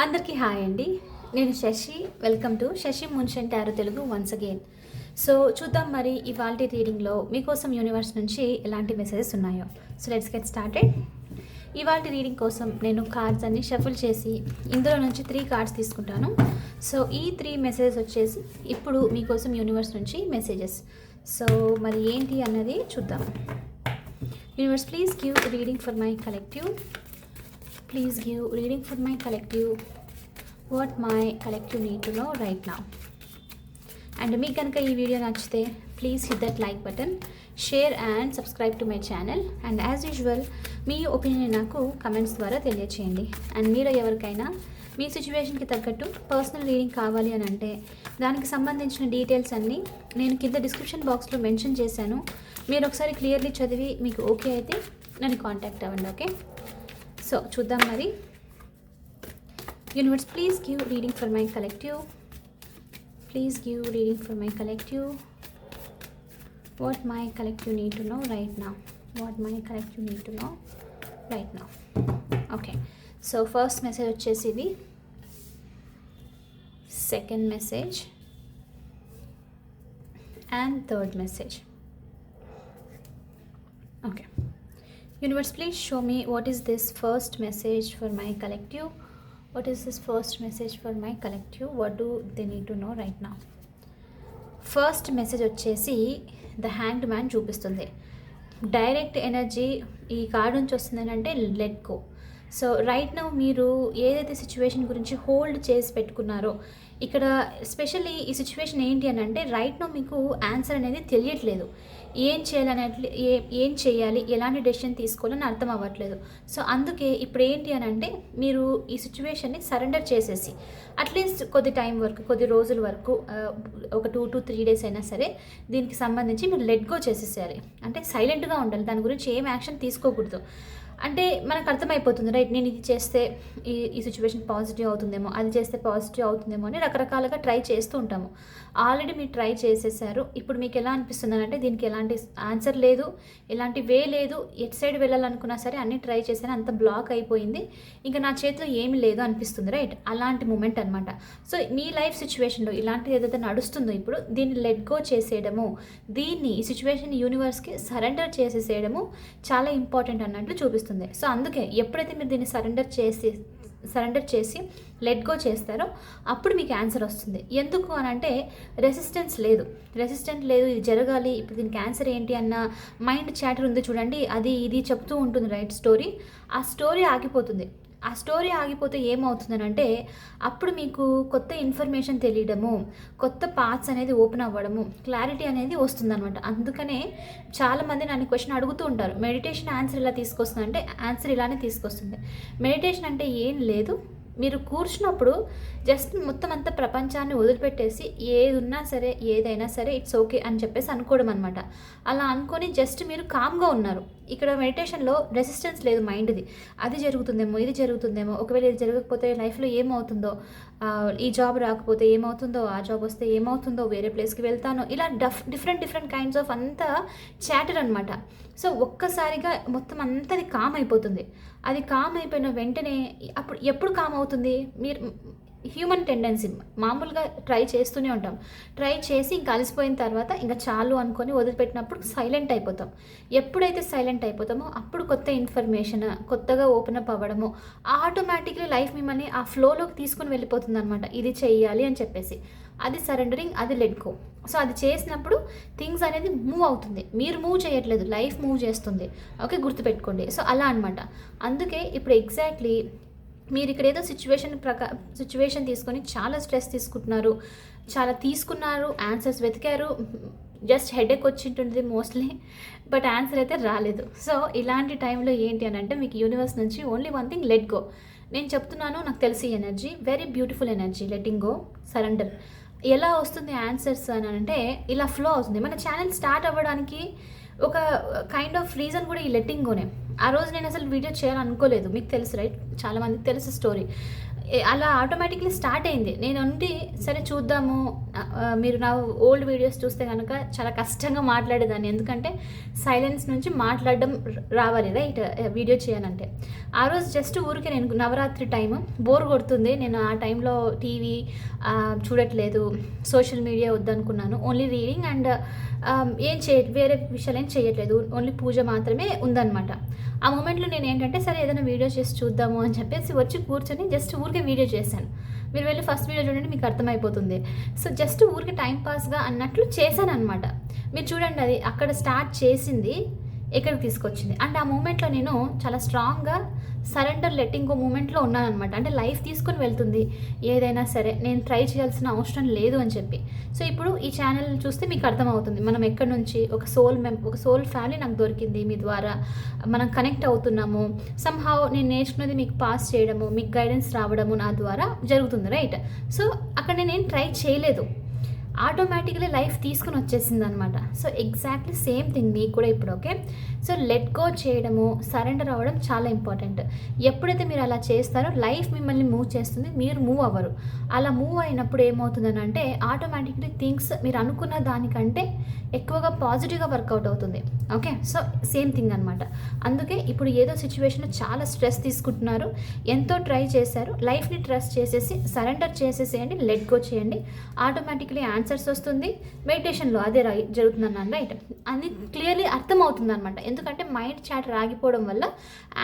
అందరికీ హాయ్ అండి. నేను Sashi. Welcome to Sashi mansion tarot Telugu once again so చూద్దాం మరి ఇవాళ రీడింగ్లో మీకోసం యూనివర్స్ నుంచి ఎలాంటి మెసేజెస్ ఉన్నాయో. సో లెట్స్ గెట్ స్టార్టెడ్ ఇవాళ రీడింగ్ కోసం నేను కార్డ్స్ అన్ని షఫుల్ చేసి ఇందులో నుంచి త్రీ కార్డ్స్ తీసుకుంటాను. సో ఈ త్రీ మెసేజెస్ వచ్చేసి ఇప్పుడు మీకోసం యూనివర్స్ నుంచి మెసేజెస్ సో మరి ఏంటి అన్నది చూద్దాం. Universe please give reading for my collective please give reading for my collective what my collective need to know right now. And మీకు కనుక ఈ వీడియో నచ్చితే please hit that like button share and subscribe to my channel and as usual me opinion నాకు comments ద్వారా తెలియచేయండి. And మీరు ఎవరికైనా మీ సిచ్యువేషన్కి తగ్గట్టు పర్సనల్ రీడింగ్ కావాలి అని అంటే దానికి సంబంధించిన డీటెయిల్స్ అన్నీ నేను కింద డిస్క్రిప్షన్ బాక్స్లో మెన్షన్ చేశాను. మీరు ఒకసారి క్లియర్లీ చదివి మీకు ఓకే అయితే నన్ను కాంటాక్ట్ అవ్వండి ఓకే సో చూద్దాం మరి universe please give reading for my collective please give reading for my collective what my collective need to know right నా what my collective need to know right నా okay so first message వచ్చేసి ఇది. Second message and third message okay Universe, please show me what is this first message for my collective. What is this first message for my collective? What do they need to know right now? First message వచ్చేసి the hanged man చూపిస్తుంది direct energy ఈ card నుంచి వస్తుంది అంటే let go so right now మీరు ఏదైతే situation గురించి hold చేసి పెట్టుకున్నారో ఇక్కడ స్పెషల్లీ ఈ సిచ్యువేషన్ ఏంటి అని అంటే రైట్ నో మీకు ఆన్సర్ అనేది తెలియట్లేదు. ఏం చేయాలనే ఏ ఏం చేయాలి ఎలాంటి డెసిషన్ తీసుకోవాలని అర్థం అవ్వట్లేదు. సో అందుకే ఇప్పుడు ఏంటి అని అంటే మీరు ఈ సిచ్యువేషన్ని సరెండర్ చేసేసి అట్లీస్ట్ కొద్ది టైం వరకు కొద్ది రోజుల వరకు ఒక టూ టు త్రీ డేస్ అయినా సరే దీనికి సంబంధించి మీరు లెట్ గో చేసేసేయాలి. అంటే సైలెంట్గా ఉండాలి. దాని గురించి ఏం యాక్షన్ తీసుకోకూడదు. అంటే మనకు అర్థమైపోతుంది రైట్ నేను ఇది చేస్తే ఈ ఈ సిచ్యువేషన్ పాజిటివ్ అవుతుందేమో అది చేస్తే పాజిటివ్ అవుతుందేమో అని రకరకాలుగా ట్రై చేస్తూ ఉంటాము. ఆల్రెడీ మీరు ట్రై చేసేసారు. ఇప్పుడు మీకు ఎలా అనిపిస్తుంది అంటే దీనికి ఎలాంటి ఆన్సర్ లేదు ఎలాంటి వే లేదు ఎట్ సైడ్ వెళ్ళాలనుకున్నా సరే అన్ని ట్రై చేశాను అంత బ్లాక్ అయిపోయింది. ఇంకా నా చేతిలో ఏమీ లేదు అనిపిస్తుంది రైట్? అలాంటి మూమెంట్ అనమాట సో మీ లైఫ్ సిచ్యువేషన్లో ఇలాంటిది ఏదైతే నడుస్తుందో ఇప్పుడు దీన్ని లెట్ గో చేసేయడము దీన్ని ఈ సిచ్యువేషన్ యూనివర్స్కి సరెండర్ చేసేసేయడము చాలా ఇంపార్టెంట్ అన్నట్లు చూపిస్తుంది. సో అందుకే ఎప్పుడైతే మీరు దీన్ని సరెండర్ చేసి సరెండర్ చేసి లెట్ గో చేస్తారో అప్పుడు మీకు ఆన్సర్ వస్తుంది. ఎందుకు అని అంటే రెసిస్టెన్స్ లేదు. రెసిస్టెంట్ లేదు ఇది జరగాలి ఇప్పుడు దీనికి ఆన్సర్ ఏంటి అన్న మైండ్ చాటర్ ఉంది చూడండి. అది ఇది చెప్తూ ఉంటుంది రైట్ స్టోరీ. ఆ స్టోరీ ఆగిపోతుంది. ఆ స్టోరీ ఆగిపోతే ఏమవుతుందనంటే అప్పుడు మీకు కొత్త ఇన్ఫర్మేషన్ తెలియడము కొత్త పార్ట్స్ అనేది ఓపెన్ అవ్వడము క్లారిటీ అనేది వస్తుందన్నమాట. అందుకనే చాలామంది నన్ను క్వశ్చన్ అడుగుతూ ఉంటారు. మెడిటేషన్ ఆన్సర్ ఇలా తీసుకొస్తుంది అంటే ఆన్సర్ ఇలానే తీసుకొస్తుంది. మెడిటేషన్ అంటే ఏం లేదు. మీరు కూర్చున్నప్పుడు జస్ట్ మొత్తం అంతా ప్రపంచాన్ని వదిలిపెట్టేసి ఏది ఉన్నా సరే ఏదైనా సరే ఇట్స్ ఓకే అని చెప్పేసి అనుకోవడం అనమాట అలా అనుకొని జస్ట్ మీరు కామ్గా ఉన్నారు. ఇక్కడ మెడిటేషన్లో రెసిస్టెన్స్ లేదు మైండ్ది అది జరుగుతుందేమో ఇది జరుగుతుందేమో ఒకవేళ ఇది జరగకపోతే లైఫ్లో ఏమవుతుందో ఈ జాబ్ రాకపోతే ఏమవుతుందో ఆ జాబ్ వస్తే ఏమవుతుందో వేరే ప్లేస్కి వెళ్తానో ఇలా డఫ్ డిఫరెంట్ డిఫరెంట్ కైండ్స్ ఆఫ్ అంతా చాటర్ అనమాట సో ఒక్కసారిగా మొత్తం అంతది కామ్ అయిపోతుంది. అది కామ్ అయిపోయిన వెంటనే అప్పుడు ఎప్పుడు కామ్ అవుతుంది? మీరు హ్యూమన్ టెండెన్సీ మామూలుగా ట్రై చేస్తూనే ఉంటాం. ట్రై చేసి ఇంకా అలసిపోయిన తర్వాత ఇంకా చాలు అనుకొని వదిలిపెట్టినప్పుడు సైలెంట్ అయిపోతాం. ఎప్పుడైతే సైలెంట్ అయిపోతామో అప్పుడు కొత్త ఇన్ఫర్మేషన్ కొత్తగా ఓపెన్ అప్ అవ్వడము ఆటోమేటిక్లీ లైఫ్ మిమ్మల్ని ఆ ఫ్లోలోకి తీసుకొని వెళ్ళిపోతుంది అనమాట ఇది చెయ్యాలి అని చెప్పేసి. అది సరెండరింగ్ అది లెట్ గో సో అది చేసినప్పుడు థింగ్స్ అనేది మూవ్ అవుతుంది. మీరు మూవ్ చేయట్లేదు లైఫ్ మూవ్ చేస్తుంది. ఓకే గుర్తుపెట్టుకోండి. సో అలా అనమాట అందుకే ఇప్పుడు ఎగ్జాక్ట్లీ మీరు ఇక్కడ ఏదో సిచ్యువేషన్ ప్రకా సిచ్యువేషన్ తీసుకొని చాలా స్ట్రెస్ తీసుకుంటున్నారు. చాలా తీసుకున్నారు ఆన్సర్స్ వెతికారు. జస్ట్ హెడేక్ వచ్చింటుంది మోస్ట్లీ బట్ ఆన్సర్ అయితే రాలేదు. సో ఇలాంటి టైంలో ఏంటి అని అంటే మీకు యూనివర్స్ నుంచి only one thing let go నేను చెప్తున్నాను నాకు తెలిసి energy very beautiful energy letting go surrender ఎలా వస్తుంది ఆన్సర్స్ అని అంటే ఇలా ఫ్లో అవుతుంది. మన ఛానల్ స్టార్ట్ అవ్వడానికి ఒక కైండ్ ఆఫ్ రీజన్ కూడా ఈ లెట్టింగ్ గోనే ఆ రోజు నేను అసలు వీడియో చేయాలనుకోలేదు. మీకు తెలుసు రైట్ చాలామందికి తెలుసు స్టోరీ అలా ఆటోమేటిక్లీ స్టార్ట్ అయింది. నేను ఉండి సరే చూద్దాము మీరు నా ఓల్డ్ వీడియోస్ చూస్తే కనుక చాలా కష్టంగా మాట్లాడేదాన్ని. ఎందుకంటే సైలెన్స్ నుంచి మాట్లాడడం రావాలి రైట్ వీడియో చేయాలంటే. ఆ రోజు జస్ట్ ఊరికే నేను నవరాత్రి టైం బోర్ కొడుతుంది. నేను ఆ టైంలో టీవీ చూడట్లేదు. సోషల్ మీడియా వద్దనుకున్నాను. ఓన్లీ రీడింగ్ అండ్ ఏం చేయ వేరే విషయాలు ఏం చేయట్లేదు. ఓన్లీ పూజ మాత్రమే ఉందన్నమాట. ఆ మూమెంట్లో నేను ఏంటంటే సరే ఏదైనా వీడియో చేసి చూద్దాము అని చెప్పేసి వచ్చి కూర్చొని జస్ట్ ఊరికే వీడియో చేశాను. మీరు వెళ్ళి ఫస్ట్ వీడియో చూడండి మీకు అర్థమైపోతుంది. సో జస్ట్ ఊరికి టైం పాస్గా అన్నట్లు చేశాను అనమాట మీరు చూడండి అది అక్కడ స్టార్ట్ చేసింది ఎక్కడికి తీసుకొచ్చింది? అండ్ ఆ మూమెంట్లో నేను చాలా స్ట్రాంగ్గా సరెండర్ లెట్టింగ్ మూమెంట్లో ఉన్నాను అనమాట అంటే లైఫ్ తీసుకొని వెళ్తుంది. ఏదైనా సరే నేను ట్రై చేయాల్సిన అవసరం లేదు అని చెప్పి. సో ఇప్పుడు ఈ ఛానల్ చూస్తే మీకు అర్థమవుతుంది. మనం ఎక్కడి నుంచి ఒక సోల్ మెం ఒక సోల్ ఫ్యామిలీ నాకు దొరికింది. మీ ద్వారా మనం కనెక్ట్ అవుతున్నాము. సంహావ్ నేను నేర్చుకున్నది మీకు పాస్ చేయడము మీకు గైడెన్స్ రావడము నా ద్వారా జరుగుతుంది రైట్? సో అక్కడ నేనేం ట్రై చేయలేదు. ఆటోమేటిక్లీ లైఫ్ తీసుకుని వచ్చేసింది అనమాట సో ఎగ్జాక్ట్లీ సేమ్ థింగ్ మీకు కూడా ఇప్పుడు ఓకే? సో లెట్ గో చేయడము సరెండర్ అవ్వడం చాలా ఇంపార్టెంట్. ఎప్పుడైతే మీరు అలా చేస్తారో లైఫ్ మిమ్మల్ని మూవ్ చేస్తుంది మీరు మూవ్ అవ్వరు. అలా మూవ్ అయినప్పుడు ఏమవుతుందని అంటే ఆటోమేటిక్లీ థింగ్స్ మీరు అనుకున్న దానికంటే ఎక్కువగా పాజిటివ్గా వర్కౌట్ అవుతుంది. ఓకే సో సేమ్ థింగ్ అనమాట అందుకే ఇప్పుడు ఏదో సిచ్యువేషన్లో చాలా స్ట్రెస్ తీసుకుంటున్నారు. ఎంతో ట్రై చేశారు. లైఫ్ని ట్రస్ట్ చేసేసి సరెండర్ చేసేసేయండి. లెట్ గో చేయండి. ఆటోమేటిక్లీ ఆన్సర్స్ వస్తుంది. మెడిటేషన్లో అదే రై జరుగుతుందన్నాను రైట్ అది క్లియర్లీ అర్థమవుతుంది అనమాట ఎందుకంటే మైండ్ చాట్ రాగిపోవడం వల్ల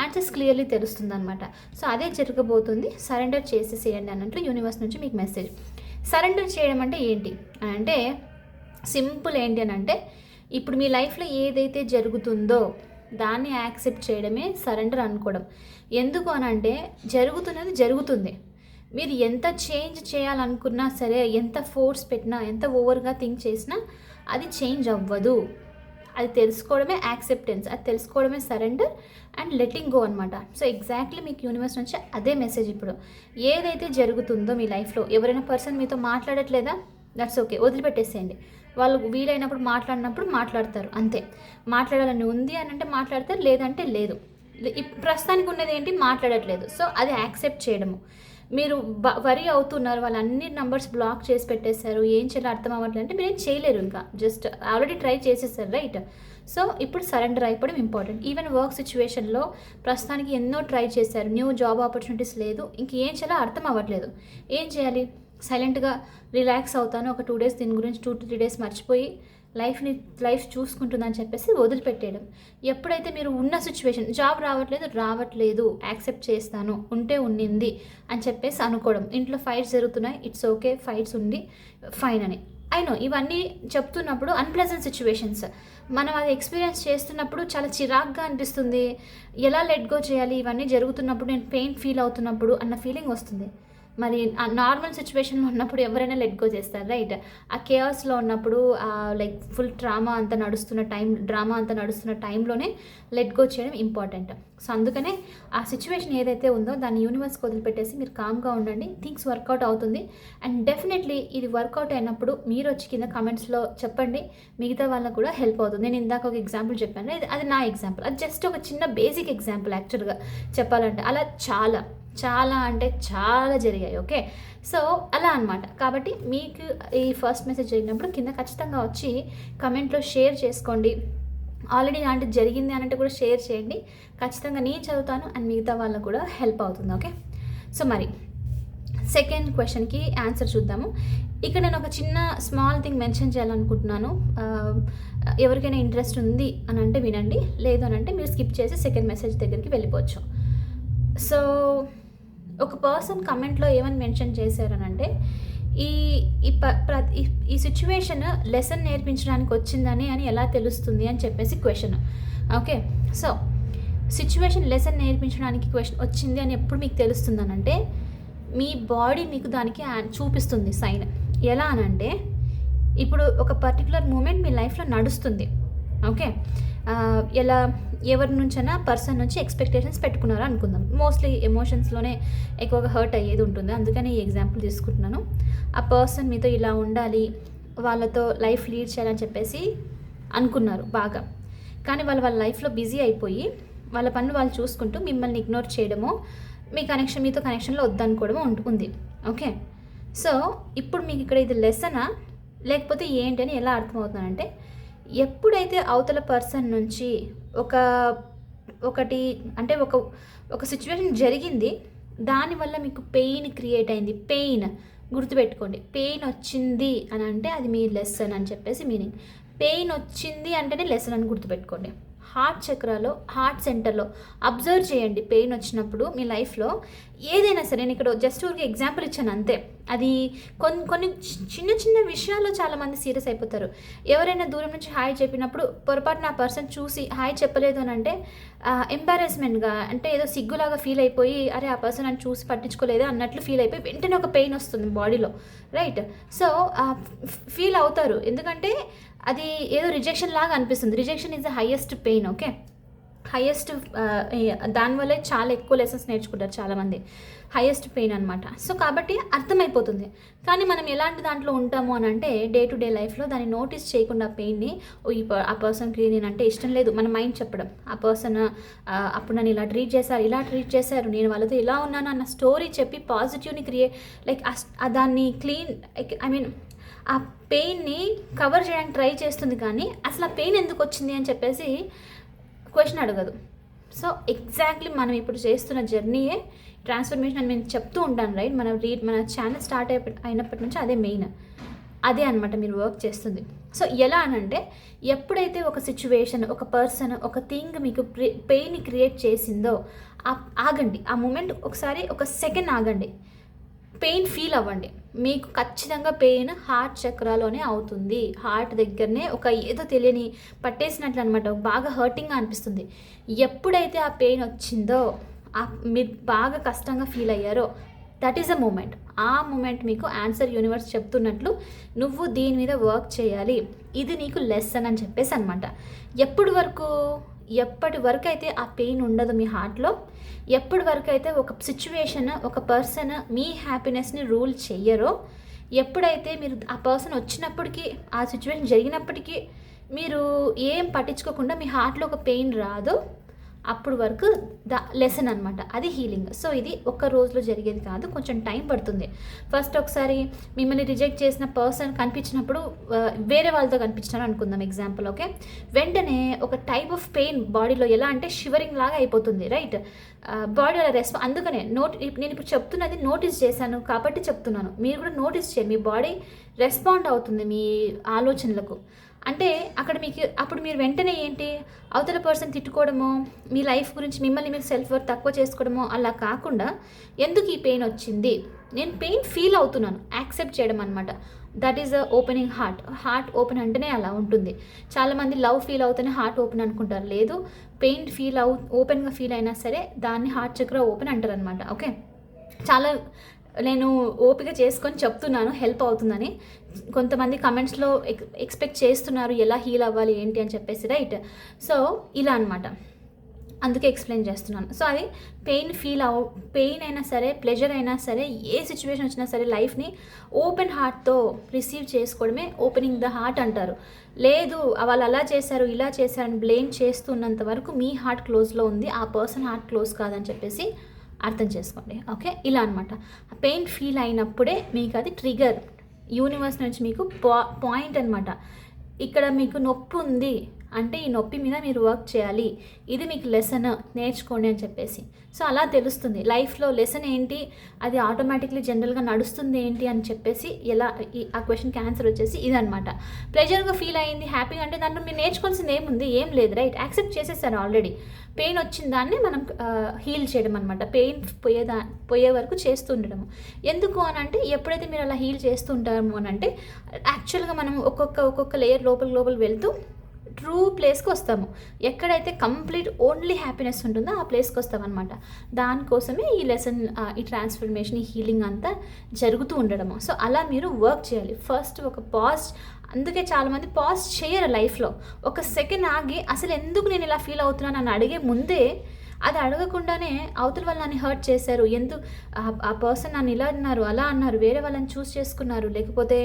ఆన్సర్స్ క్లియర్లీ తెలుస్తుంది అనమాట సో అదే జరగబోతుంది. సరెండర్ చేసేసేయండి అన్నట్లు యూనివర్స్ నుంచి మీకు మెసేజ్ సరెండర్ చేయడం అంటే ఏంటి? అంటే సింపుల్ ఏంటి అని అంటే ఇప్పుడు మీ లైఫ్లో ఏదైతే జరుగుతుందో దాన్ని యాక్సెప్ట్ చేయడమే సరెండర్ అనుకోవడం. ఎందుకు అని అంటే జరుగుతున్నది జరుగుతుంది. మీరు ఎంత చేంజ్ చేయాలనుకున్నా సరే ఎంత ఫోర్స్ పెట్టినా ఎంత ఓవర్గా థింక్ చేసినా అది చేంజ్ అవ్వదు. అది తెలుసుకోవడమే యాక్సెప్టెన్స్ అది తెలుసుకోవడమే సరెండర్ అండ్ లెట్టింగ్ గో అనమాట సో ఎగ్జాక్ట్లీ మీకు యూనివర్స్ నుంచి అదే మెసేజ్ ఇప్పుడు. ఏదైతే జరుగుతుందో మీ లైఫ్లో ఎవరైనా పర్సన్ మీతో మాట్లాడట్లేదా? That's okay వదిలిపెట్టేసేయండి. వాళ్ళు వీలైనప్పుడు మాట్లాడినప్పుడు మాట్లాడతారు అంతే. మాట్లాడాలని ఉంది అని అంటే మాట్లాడతారు లేదంటే లేదు. ప్రస్తుతానికి ఉన్నది ఏంటి మాట్లాడట్లేదు. సో అది యాక్సెప్ట్ చేయడము. మీరు బ వరి అవుతున్నారు వాళ్ళు అన్ని నంబర్స్ బ్లాక్ చేసి పెట్టేశారు ఏం చేయాలో అర్థం అవ్వట్లేదు అంటే మీరు ఏం చేయలేరు ఇంకా. జస్ట్ ఆల్రెడీ ట్రై చేసేసారు రైట్. సో ఇప్పుడు సరెండర్ అయిపోవడం ఇంపార్టెంట్. ఈవెన్ వర్క్ సిచ్యువేషన్లో ప్రస్తుతానికి ఎన్నో ట్రై చేశారు. న్యూ జాబ్ ఆపర్చునిటీస్ లేదు. ఇంక ఏం చేయాలో అర్థం అవ్వట్లేదు. ఏం చేయాలి? సైలెంట్గా రిలాక్స్ అవుతాను. ఒక టూ డేస్ దీని గురించి టూ త్రీ డేస్ మర్చిపోయి లైఫ్ని లైఫ్ చూసుకుంటుందని చెప్పేసి వదిలిపెట్టేయడం. ఎప్పుడైతే మీరు ఉన్న సిచ్యువేషన్ జాబ్ రావట్లేదు రావట్లేదు యాక్సెప్ట్ చేస్తాను ఉంటే ఉండింది అని చెప్పేసి అనుకోవడం. ఇంట్లో ఫైట్స్ జరుగుతున్నాయి ఇట్స్ ఓకే ఫైట్స్ ఉండి ఫైన్ అని. అయినో ఇవన్నీ చెప్తున్నప్పుడు అన్ప్లెజెంట్ సిచ్యువేషన్స్ మనం అది ఎక్స్పీరియన్స్ చేస్తున్నప్పుడు చాలా చిరాగ్గా అనిపిస్తుంది. ఎలా లెట్ గో చేయాలి? ఇవన్నీ జరుగుతున్నప్పుడు నేను పెయిన్ ఫీల్ అవుతున్నప్పుడు అన్న ఫీలింగ్ వస్తుంది. మరి ఆ నార్మల్ సిచ్యువేషన్లో ఉన్నప్పుడు ఎవరైనా లెట్ గో చేస్తారు రైట్ ఆ కేఆస్లో ఉన్నప్పుడు లైక్ ఫుల్ డ్రామా అంతా నడుస్తున్న టైం డ్రామా అంతా నడుస్తున్న టైంలోనే లెట్ గో చేయడం ఇంపార్టెంట్ సో అందుకనే ఆ సిచ్యువేషన్ ఏదైతే ఉందో దాన్ని యూనివర్స్కి వదిలిపెట్టేసి మీరు కామ్గా ఉండండి థింగ్స్ వర్కౌట్ అవుతుంది. అండ్ డెఫినెట్లీ ఇది వర్కౌట్ అయినప్పుడు మీరు వచ్చి కింద కమెంట్స్లో చెప్పండి మిగతా వాళ్ళకు కూడా హెల్ప్ అవుతుంది. నేను ఇందాక ఒక ఎగ్జాంపుల్ చెప్పాను ఇది- అది నా ఎగ్జాంపుల్ అది జస్ట్ ఒక చిన్న బేసిక్ ఎగ్జాంపుల్ యాక్చువల్గా చెప్పాలంటే. అలా చాలా. చాలా అంటే చాలా జరిగాయి ఓకే? సో అలా అనమాట కాబట్టి మీకు ఈ ఫస్ట్ మెసేజ్ జరిగినప్పుడు కింద ఖచ్చితంగా వచ్చి కమెంట్లో షేర్ చేసుకోండి. ఆల్రెడీ ఇలాంటిది జరిగింది అనంటే కూడా షేర్ చేయండి. ఖచ్చితంగా నేను చదువుతాను అండ్ మిగతా వాళ్ళకు కూడా హెల్ప్ అవుతుంది ఓకే? సో మరి సెకండ్ క్వశ్చన్కి ఆన్సర్ చూద్దాము. ఇక్కడ నేను ఒక చిన్న స్మాల్ థింగ్ మెన్షన్ చేయాలనుకుంటున్నాను. ఎవరికైనా ఇంట్రెస్ట్ ఉంది అని అంటే వినండి. లేదు అని అంటే మీరు స్కిప్ చేసి సెకండ్ మెసేజ్ దగ్గరికి వెళ్ళిపోవచ్చు. సో ఒక పర్సన్ కమెంట్లో ఏమని మెన్షన్ చేశారనంటే ఈ ఈ ప ఈ- సిచ్యువేషన్ లెసన్ నేర్పించడానికి వచ్చిందని అని ఎలా తెలుస్తుంది అని చెప్పేసి question okay so situation lesson నేర్పించడానికి క్వశ్చన్ వచ్చింది అని ఎప్పుడు మీకు తెలుస్తుందనంటే మీ బాడీ మీకు దానికి చూపిస్తుంది సైన్ ఎలా అనంటే ఇప్పుడు ఒక పర్టికులర్ మూమెంట్ మీ లైఫ్లో నడుస్తుంది. ఓకే ఎలా ఎవరి నుంచైనా పర్సన్ నుంచి ఎక్స్పెక్టేషన్స్ పెట్టుకున్నారో అనుకుందాం. మోస్ట్లీ ఎమోషన్స్లోనే ఎక్కువగా హర్ట్ అయ్యేది ఉంటుంది. అందుకని ఈ ఎగ్జాంపుల్ తీసుకుంటున్నాను. ఆ పర్సన్ మీతో ఇలా ఉండాలి వాళ్ళతో లైఫ్ లీడ్ చేయాలని చెప్పేసి అనుకున్నారు బాగా. కానీ వాళ్ళు వాళ్ళ లైఫ్లో బిజీ అయిపోయి వాళ్ళ పనులు వాళ్ళు చూసుకుంటూ మిమ్మల్ని ఇగ్నోర్ చేయడమో మీ కనెక్షన్ మీతో కనెక్షన్లో వద్దనుకోవడమో ఉంటుంది ఓకే సో ఇప్పుడు మీకు ఇక్కడ ఇది లెసనా లేకపోతే ఏంటి అని ఎలా అర్థమవుతుందంటే ఎప్పుడైతే అవతల పర్సన్ నుంచి ఒక ఒకటి అంటే ఒక ఒక సిచ్యువేషన్ జరిగింది దానివల్ల మీకు పెయిన్ క్రియేట్ అయింది. పెయిన్ గుర్తుపెట్టుకోండి. పెయిన్ వచ్చింది అని అంటే అది మీ లెసన్ అని చెప్పేసి మీనింగ్. పెయిన్ వచ్చింది అంటేనే లెసన్ అని గుర్తుపెట్టుకోండి. హార్ట్ చక్రాలో హార్ట్ సెంటర్లో అబ్జర్వ్ చేయండి పెయిన్ వచ్చినప్పుడు మీ లైఫ్లో ఏదైనా సరే నేను ఇక్కడ జస్ట్ ఊరికి ఎగ్జాంపుల్ ఇచ్చాను అంతే. అది కొన్ని కొన్ని చిన్న చిన్న విషయాల్లో చాలామంది సీరియస్ అయిపోతారు. ఎవరైనా దూరం నుంచి హాయ్ చెప్పినప్పుడు పొరపాటున ఆ పర్సన్ చూసి హాయ్ చెప్పలేదు అని అంటే ఎంబారెస్మెంట్గా అంటే ఏదో సిగ్గులాగా ఫీల్ అయిపోయి అరే ఆ పర్సన్ అని చూసి పట్టించుకోలేదు అన్నట్లు ఫీల్ అయిపోయి వెంటనే ఒక పెయిన్ వస్తుంది బాడీలో రైట్ సో ఫీల్ అవుతారు. ఎందుకంటే అది ఏదో రిజెక్షన్ లాగా అనిపిస్తుంది. Rejection is the highest pain okay highest దానివల్లే చాలా ఎక్కువ లెసన్స్ నేర్చుకుంటారు చాలామంది. హైయెస్ట్ పెయిన్ అనమాట సో కాబట్టి అర్థమైపోతుంది. కానీ మనం ఎలాంటి దాంట్లో ఉంటాము అని అంటే డే టు డే లైఫ్లో దాన్ని నోటీస్ చేయకుండా పెయిన్ని ఈ ప- ఆ పర్సన్కి నేనంటే ఇష్టం లేదు మన మైండ్ చెప్పడం. ఆ పర్సన్ అప్పుడు నన్ను ఇలా ట్రీట్ చేశారు ఇలా ట్రీట్ చేశారు నేను వాళ్ళతో ఇలా ఉన్నాను అన్న స్టోరీ చెప్పి పాజిటివ్ని క్రియేట్ లైక్ దాన్ని క్లీన్ ఐ మీన్ ఆ పెయిన్ని కవర్ చేయడానికి ట్రై చేస్తుంది కానీ అసలు ఆ పెయిన్ ఎందుకు వచ్చింది అని చెప్పేసి క్వశ్చన్ అడగదు. సో ఎగ్జాక్ట్లీ మనం ఇప్పుడు చేస్తున్న జర్నీయే ట్రాన్స్ఫర్మేషన్ అని నేను చెప్తూ ఉంటాను రైట్? మన రీడ్ మన ఛానల్ స్టార్ట్ అయిపో అయినప్పటి నుంచి అదే మెయిన్. అదే అనమాట మీరు వర్క్ చేస్తుంది. సో ఎలా అనంటే ఎప్పుడైతే ఒక సిచ్యువేషన్ ఒక పర్సన్ ఒక థింగ్ మీకు పెయిన్ క్రియేట్ చేసిందో ఆ- ఆగండి. ఆ మూమెంట్ ఒకసారి ఒక సెకండ్ ఆగండి. పెయిన్ ఫీల్ అవ్వండి. మీకు ఖచ్చితంగా పెయిన్ హార్ట్ చక్రాలోనే అవుతుంది. హార్ట్ దగ్గరనే ఒక ఏదో తెలియని పట్టేసినట్లు అనమాట బాగా హర్టింగ్గా అనిపిస్తుంది. ఎప్పుడైతే ఆ పెయిన్ వచ్చిందో ఆ మీరు బాగా కష్టంగా ఫీల్ అయ్యారో దట్ ఈస్ అ మూమెంట్ ఆ మూమెంట్ మీకు ఆన్సర్ యూనివర్స్ చెప్తున్నట్లు నువ్వు దీని మీద వర్క్ చేయాలి. ఇది నీకు లెసన్ అని చెప్పేసి అనమాట ఎప్పటి వరకు? ఎప్పటి వరకు అయితే ఆ పెయిన్ ఉండదు మీ హార్ట్లో ఎప్పటి వరకు అయితే ఒక సిచ్యువేషన్ ఒక పర్సన్ మీ హ్యాపీనెస్ని రూల్ చెయ్యరో ఎప్పుడైతే మీరు ఆ పర్సన్ వచ్చినప్పటికీ ఆ సిచ్యువేషన్ జరిగినప్పటికీ మీరు ఏం పట్టించుకోకుండా మీ హార్ట్లో ఒక పెయిన్ రాదు. అప్పుడు వరకు ద లెసన్ అనమాట అది హీలింగ్. సో ఇది ఒక్క రోజులో జరిగేది కాదు కొంచెం టైం పడుతుంది. ఫస్ట్ ఒకసారి మిమ్మల్ని రిజెక్ట్ చేసిన పర్సన్ కనిపించినప్పుడు వేరే వాళ్ళతో కనిపించినారు అనుకుందాం ఎగ్జాంపుల్ ఓకే? వెంటనే ఒక టైప్ ఆఫ్ పెయిన్ బాడీలో ఎలా అంటే షివరింగ్ లాగా అయిపోతుంది రైట్? బాడీ అలా రెస్పా అందుకనే నోట్ నేను ఇప్పుడు చెప్తున్నది నోటీస్ చేశాను కాబట్టి చెప్తున్నాను. మీరు కూడా నోటీస్ చేయండి. మీ బాడీ రెస్పాండ్ అవుతుంది మీ ఆలోచనలకు. అంటే అక్కడ మీకు అప్పుడు మీరు వెంటనే ఏంటి? అవతల పర్సన్ తిట్టుకోవడమో మీ లైఫ్ గురించి మిమ్మల్ని మీరు సెల్ఫ్ వర్క్ తక్కువ చేసుకోవడమో అలా కాకుండా ఎందుకు ఈ పెయిన్ వచ్చింది? నేను పెయిన్ ఫీల్ అవుతున్నాను యాక్సెప్ట్ చేయడం అనమాట that is a opening heart heart open అంటేనే అలా ఉంటుంది. చాలామంది లవ్ ఫీల్ అవుతూనే హార్ట్ ఓపెన్ అనుకుంటారు. లేదు పెయిన్ ఫీల్ అవు ఓపెన్గా ఫీల్ అయినా సరే దాన్ని హార్ట్ చక్ర ఓపెన్ అంటారు అనమాట ఓకే చాలా నేను ఓపిక చేసుకొని చెప్తున్నాను హెల్ప్ అవుతుందని. కొంతమంది కమెంట్స్లో ఎక్ ఎక్స్పెక్ట్ చేస్తున్నారు ఎలా హీల్ అవ్వాలి ఏంటి అని చెప్పేసి రైట్? సో ఇలా అనమాట అందుకే ఎక్స్ప్లెయిన్ చేస్తున్నాను. సో అది పెయిన్ ఫీల్ అవ పెయిన్ అయినా సరే ప్లెజర్ అయినా సరే ఏ సిచ్యువేషన్ వచ్చినా సరే లైఫ్ని ఓపెన్ హార్ట్తో రిసీవ్ చేసుకోవడమే ఓపెనింగ్ ద హార్ట్ అంటారు. లేదు వాళ్ళు అలా చేశారు ఇలా చేశారని బ్లేమ్ చేస్తున్నంత వరకు మీ హార్ట్ క్లోజ్లో ఉంది ఆ పర్సన్ హార్ట్ క్లోజ్ కాదని చెప్పేసి అర్థం చేసుకోండి. ఓకే? ఇలా అనమాట పెయిన్ ఫీల్ అయినప్పుడే మీకు అది ట్రిగర్. యూనివర్స్ నుంచి మీకు పా పాయింట్ అనమాట ఇక్కడ మీకు నొప్పి ఉంది. అంటే ఈ నొప్పి మీద మీరు వర్క్ చేయాలి. ఇది మీకు లెసన్ నేర్చుకోండి అని చెప్పేసి. సో అలా తెలుస్తుంది. లైఫ్లో లెసన్ ఏంటి? అది ఆటోమేటిక్లీ జనరల్గా నడుస్తుంది ఏంటి అని చెప్పేసి ఎలా ఈ ఆ క్వశ్చన్కి ఆన్సర్ వచ్చేసి ఇదనమాట ప్లెజర్గా ఫీల్ అయింది హ్యాపీగా అంటే దాంట్లో మీరు నేర్చుకోవాల్సింది ఏముంది? ఏం లేదు రైట్ యాక్సెప్ట్ చేసేసారు ఆల్రెడీ పెయిన్ వచ్చిన దాన్ని మనం హీల్ చేయడం అనమాట పెయిన్ పోయేదా పోయే వరకు చేస్తూ ఉండడము. ఎందుకు అని అంటే ఎప్పుడైతే మీరు అలా హీల్ చేస్తూ ఉంటాము అని అంటే యాక్చువల్గా మనం ఒక్కొక్క ఒక్కొక్క లేయర్ లోపల లోపల వెళ్తూ ట్రూ ప్లేస్కి వస్తాము. ఎక్కడైతే కంప్లీట్ ఓన్లీ హ్యాపీనెస్ ఉంటుందో ఆ ప్లేస్కి వస్తామన్నమాట. దానికోసమే ఈ లెసన్ ఈ ట్రాన్స్ఫర్మేషన్ ఈ హీలింగ్ అంతా జరుగుతూ ఉండడము. సో అలా మీరు వర్క్ చేయాలి. ఫస్ట్ ఒక పాజ్ అందుకే చాలామంది పాజ్ చేయరు లైఫ్లో. ఒక సెకండ్ ఆగి అసలు ఎందుకు నేను ఇలా ఫీల్ అవుతున్నాను? అని అడిగే ముందే అది అడగకుండానే అవతల వాళ్ళు నన్ను హర్ట్ చేశారు. ఎందుకు ఆ పర్సన్ నన్ను ఇలా అన్నారు అలా అన్నారు వేరే వాళ్ళని చూస్ చేసుకున్నారు. లేకపోతే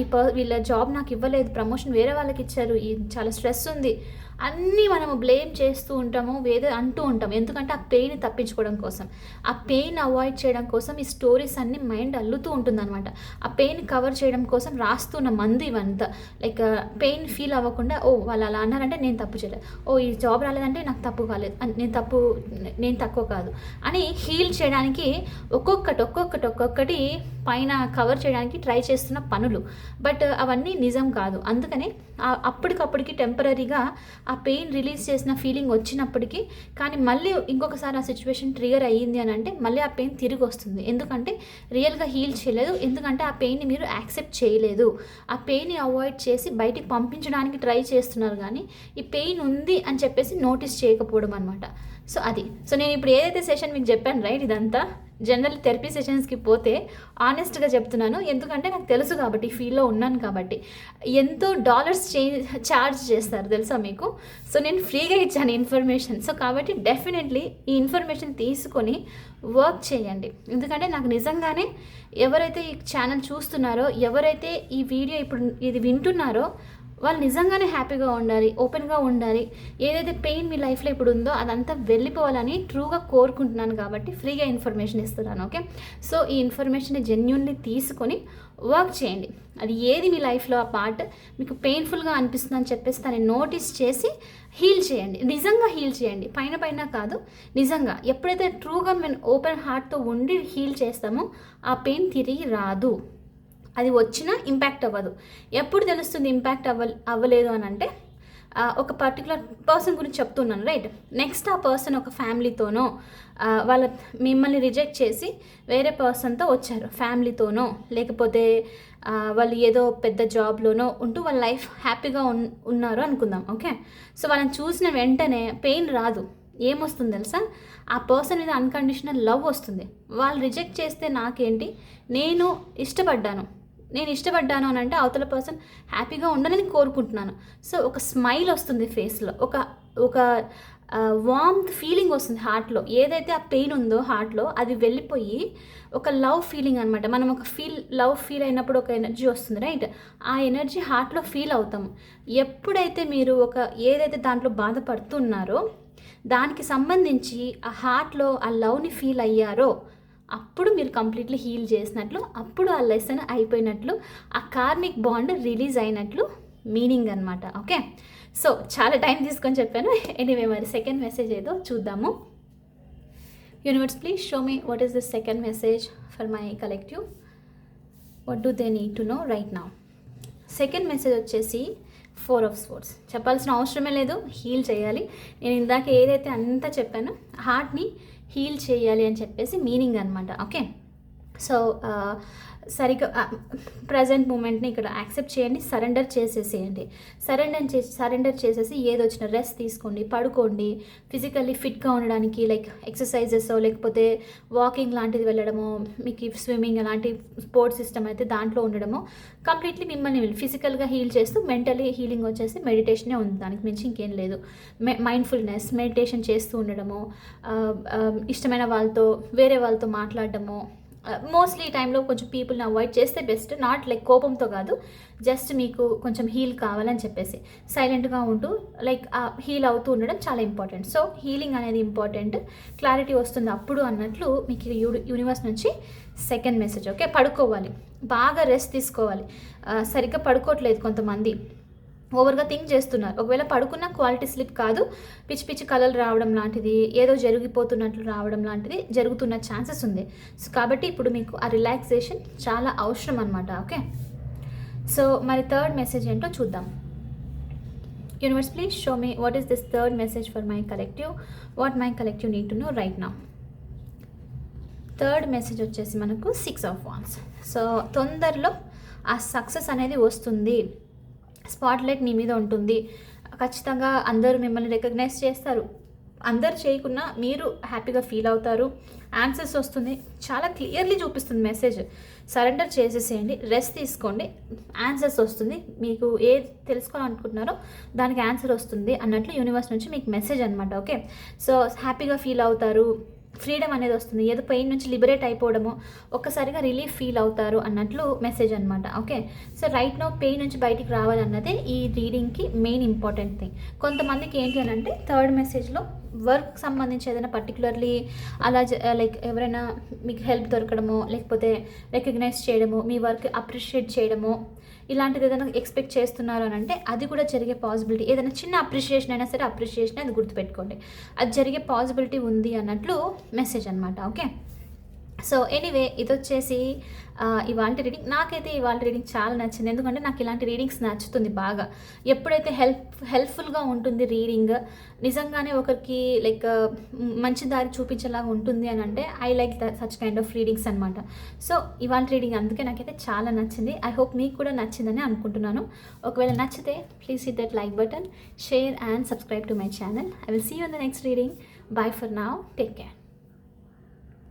ఈ పర్ వీళ్ళ జాబ్ నాకు ఇవ్వలేదు ప్రమోషన్ వేరే వాళ్ళకి ఇచ్చారు. ఈ చాలా స్ట్రెస్ ఉంది. అన్నీ మనము బ్లేమ్ చేస్తూ ఉంటాము ఏదో అంటూ ఉంటాము. ఎందుకంటే ఆ పెయిన్ తప్పించుకోవడం కోసం. ఆ పెయిన్ అవాయిడ్ చేయడం కోసం ఈ స్టోరీస్ అన్ని మైండ్ అల్లుతూ ఉంటుందన్నమాట. ఆ పెయిన్ కవర్ చేయడం కోసం రాస్తున్న మంది ఇవంతా. లైక్ పెయిన్ ఫీల్ అవ్వకుండా ఓ వాళ్ళు అలా అన్నారంటే నేను తప్పు చేయలేదు ఓ ఈ జాబ్ రాలేదంటే నాకు తప్పు కాలేదు. నేను తప్పు నేను తక్కువ కాదు. అని హీల్ చేయడానికి ఒక్కొక్కటి ఒక్కొక్కటి ఒక్కొక్కటి పైన కవర్ చేయడానికి ట్రై చేస్తున్న పనులు. బట్ అవన్నీ నిజం కాదు. అందుకనే అప్పటికప్పటికి టెంపరీగా ఆ పెయిన్ రిలీజ్ చేసిన ఫీలింగ్ వచ్చినప్పటికీ కానీ మళ్ళీ ఇంకొకసారి ఆ సిచ్యువేషన్ ట్రిగర్ అయ్యింది అని అంటే మళ్ళీ ఆ పెయిన్ తిరిగి వస్తుంది. ఎందుకంటే రియల్గా హీల్ చేయలేదు. ఎందుకంటే ఆ పెయిన్ని మీరు యాక్సెప్ట్ చేయలేదు. ఆ పెయిన్ని అవాయిడ్ చేసి బయటికి పంపించడానికి ట్రై చేస్తున్నారు కానీ ఈ పెయిన్ ఉంది అని చెప్పేసి నోటీస్ చేయకపోవడం అనమాట సో అది. సో నేను ఇప్పుడు ఏదైతే సెషన్ మీకు చెప్పాను రైట్ ఇదంతా? జనరల్ థెరపీ సెషన్స్కి పోతే ఆనెస్ట్గా చెప్తున్నాను. ఎందుకంటే నాకు తెలుసు కాబట్టి ఈ ఫీల్డ్లో ఉన్నాను కాబట్టి. ఎంతో డాలర్స్ చే ఛార్జ్ చేస్తారు తెలుసా మీకు? సో నేను ఫ్రీగా ఇచ్చాను ఇన్ఫర్మేషన్ సో కాబట్టి డెఫినెట్లీ ఈ ఇన్ఫర్మేషన్ తీసుకొని వర్క్ చేయండి. ఎందుకంటే నాకు నిజంగానే ఎవరైతే ఈ ఛానల్ చూస్తున్నారో ఎవరైతే ఈ వీడియో ఇప్పుడు ఇది వింటున్నారో వాళ్ళు నిజంగానే హ్యాపీగా ఉండాలి ఓపెన్గా ఉండాలి. ఏదైతే పెయిన్ మీ లైఫ్లో ఇప్పుడు ఉందో అదంతా వెళ్ళిపోవాలని ట్రూగా కోరుకుంటున్నాను కాబట్టి ఫ్రీగా ఇన్ఫర్మేషన్ ఇస్తున్నాను ఓకే? సో ఈ ఇన్ఫర్మేషన్ జెన్యున్లీ తీసుకొని వర్క్ చేయండి. అది ఏది మీ లైఫ్లో ఆ పార్ట్ మీకు పెయిన్ఫుల్గా అనిపిస్తుంది అని చెప్పేసి దాన్ని నోటీస్ చేసి హీల్ చేయండి. నిజంగా హీల్ చేయండి. పైన పైన కాదు నిజంగా ఎప్పుడైతే ట్రూగా మేము ఓపెన్ హార్ట్తో ఉండి హీల్ చేస్తామో ఆ పెయిన్ తిరిగి రాదు. అది వచ్చినా ఇంపాక్ట్ అవ్వదు. ఎప్పుడు తెలుస్తుంది ఇంపాక్ట్ అవ్వ అవ్వలేదు అని అంటే ఒక పర్టికులర్ పర్సన్ గురించి చెప్తున్నాను రైట్ నెక్స్ట్ ఆ పర్సన్ ఒక ఫ్యామిలీతోనో వాళ్ళ మిమ్మల్ని రిజెక్ట్ చేసి వేరే పర్సన్తో వచ్చారు ఫ్యామిలీతోనో లేకపోతే వాళ్ళు ఏదో పెద్ద జాబ్లోనో ఉంటూ వాళ్ళ లైఫ్ హ్యాపీగా ఉన్ ఉన్నారు అనుకుందాం ఓకే సో వాళ్ళని చూసిన వెంటనే పెయిన్ రాదు. ఏమొస్తుంది తెలుసా? ఆ పర్సన్ మీద అన్కండిషనల్ లవ్ వస్తుంది. వాళ్ళు రిజెక్ట్ చేస్తే నాకేంటి? నేను ఇష్టపడ్డాను. నేను ఇష్టపడ్డాను అని అంటే అవతల పర్సన్ హ్యాపీగా ఉండాలని కోరుకుంటున్నాను. సో ఒక స్మైల్ వస్తుంది ఫేస్లో. ఒక ఒక వామ్త్ ఫీలింగ్ వస్తుంది హార్ట్లో ఏదైతే ఆ పెయిన్ ఉందో హార్ట్లో అది వెళ్ళిపోయి ఒక లవ్ ఫీలింగ్ అనమాట మనం ఒక ఫీల్ లవ్ ఫీల్ అయినప్పుడు ఒక ఎనర్జీ వస్తుంది రైట్ ఆ ఎనర్జీ హార్ట్లో ఫీల్ అవుతాం ఎప్పుడైతే మీరు ఒక ఏదైతే దాంట్లో బాధపడుతున్నారో దానికి సంబంధించి ఆ హార్ట్లో ఆ లవ్ని ఫీల్ అయ్యారో అప్పుడు మీరు కంప్లీట్లీ హీల్ చేసినట్లు అప్పుడు ఆ లెసన్ అయిపోయినట్లు ఆ కార్మిక్ బాండ్ రిలీజ్ అయినట్లు మీనింగ్ అనమాట ఓకే? సో చాలా టైం తీసుకొని చెప్పాను. ఎనీవే మరి సెకండ్ మెసేజ్ ఏదో చూద్దాము. Universe please show me what is the second message for my collective what do they need to know right నా సెకండ్ మెసేజ్ వచ్చేసి ఫోర్ ఆఫ్ స్పోర్ట్స్ చెప్పాల్సిన అవసరమే లేదు హీల్ చేయాలి. నేను ఇందాక ఏదైతే అంతా చెప్పానో హార్ట్ని హీల్ చేయాలి అని చెప్పేసి మీనింగ్ అనమాట ఓకే? సో సరిగ్గా ప్రజెంట్ మూమెంట్ని ఇక్కడ యాక్సెప్ట్ చేయండి సరెండర్ చేసేసేయండి. సరెండర్ చేసి సరెండర్ చేసేసి ఏదొచ్చిన రెస్ట్ తీసుకోండి పడుకోండి. ఫిజికల్లీ ఫిట్గా ఉండడానికి లైక్ ఎక్సర్సైజెస్ లేకపోతే వాకింగ్ లాంటిది వెళ్ళడము మీకు స్విమ్మింగ్ అలాంటి స్పోర్ట్స్ సిస్టమ్ అయితే దాంట్లో ఉండడము కంప్లీట్లీ మిమ్మల్ని ఫిజికల్గా హీల్ చేస్తూ మెంటలీ హీలింగ్ వచ్చేసి మెడిటేషనే ఉంది. దానికి మించి ఇంకేం లేదు. మైండ్ఫుల్నెస్ మెడిటేషన్ చేస్తూ ఉండడము ఇష్టమైన వాళ్ళతో వేరే వాళ్ళతో మాట్లాడడము మోస్ట్లీ ఈ టైంలో కొంచెం పీపుల్ని అవాయిడ్ చేస్తే బెస్ట్ నాట్ లైక్ కోపంతో కాదు. జస్ట్ మీకు కొంచెం హీల్ కావాలని చెప్పేసి. సైలెంట్గా ఉంటూ లైక్ హీల్ uh, అవుతూ ఉండడం చాలా ఇంపార్టెంట్ సో హీలింగ్ అనేది ఇంపార్టెంట్ క్లారిటీ వస్తుంది అప్పుడు అన్నట్లు మీకు యూ- యూనివర్స్ నుంచి సెకండ్ మెసేజ్ ఓకే పడుకోవాలి. బాగా రెస్ట్ తీసుకోవాలి. Uh, సరిగ్గా పడుకోవట్లేదు కొంతమంది. ఓవర్గా థింక్ చేస్తున్నారు. ఒకవేళ పడుకున్న క్వాలిటీ స్లిప్ కాదు పిచ్చి పిచ్చి కలలు రావడం లాంటిది ఏదో జరిగిపోతున్నట్లు రావడం లాంటిది జరుగుతున్న ఛాన్సెస్ ఉంది. సో కాబట్టి ఇప్పుడు మీకు ఆ రిలాక్సేషన్ చాలా అవసరం అనమాట ఓకే? సో మరి థర్డ్ మెసేజ్ ఏంటో చూద్దాం. Universe please show me what is this third message for my collective? What my collective need to know right నా? థర్డ్ మెసేజ్ వచ్చేసి మనకు సిక్స్ ఆఫ్ వాన్స్. సో తొందరలో ఆ సక్సెస్ అనేది వస్తుంది. స్పాట్లైట్ నీ మీద ఉంటుంది. ఖచ్చితంగా అందరూ మిమ్మల్ని రికగ్నైజ్ చేస్తారు. అందరు చేయకున్నా మీరు హ్యాపీగా ఫీల్ అవుతారు. ఆన్సర్స్ వస్తుంది. చాలా క్లియర్లీ చూపిస్తుంది మెసేజ్. సరెండర్ చేసేసేయండి. రెస్ట్ తీసుకోండి. ఆన్సర్స్ వస్తుంది. మీకు ఏ తెలుసుకోవాలనుకుంటున్నారో దానికి ఆన్సర్ వస్తుంది అన్నట్లు యూనివర్స్ నుంచి మీకు మెసేజ్ అనమాట ఓకే? సో హ్యాపీగా ఫీల్ అవుతారు. ఫ్రీడమ్ అనేది వస్తుంది. ఏదో పెయిన్ నుంచి లిబరేట్ అయిపోవడము ఒక్కసారిగా రిలీఫ్ ఫీల్ అవుతారు అన్నట్లు మెసేజ్ అనమాట okay so right no pain నుంచి బయటికి రావాలన్నదే ఈ రీడింగ్కి మెయిన్ ఇంపార్టెంట్ థింగ్ కొంతమందికి ఏంటి అని అంటే థర్డ్ మెసేజ్లో వర్క్ సంబంధించి ఏదైనా పర్టికులర్లీ అలా లైక్ ఎవరైనా మీకు హెల్ప్ దొరకడము లేకపోతే రికగ్నైజ్ చేయడము మీ వర్క్ అప్రిషియేట్ చేయడము ఇలాంటిది ఏదైనా ఎక్స్పెక్ట్ చేస్తున్నారు అని అంటే అది కూడా జరిగే పాసిబిలిటీ ఏదైనా చిన్న అప్రిషియేషన్ అయినా సరే అప్రిషియేషన్ అది గుర్తుపెట్టుకోండి. అది జరిగే పాసిబిలిటీ ఉంది అన్నట్లు మెసేజ్ అనమాట ఓకే సో ఎనీవే ఇది వచ్చేసి ఇవాళ రీడింగ్ నాకైతే ఇవాళ రీడింగ్ చాలా నచ్చింది. ఎందుకంటే నాకు ఇలాంటి రీడింగ్స్ నచ్చుతుంది బాగా. ఎప్పుడైతే హెల్ప్ హెల్ప్ఫుల్గా ఉంటుంది రీడింగ్ నిజంగానే ఒకరికి లైక్ మంచి దారి చూపించేలాగా ఉంటుంది అని అంటే I like the such kind of readings అనమాట సో ఇవాళ రీడింగ్ అందుకే నాకైతే చాలా నచ్చింది. ఐ హోప్ మీకు కూడా నచ్చిందని అనుకుంటున్నాను. ఒకవేళ నచ్చితే please hit that like button share and subscribe to my channel I will see you the next reading bye for now take care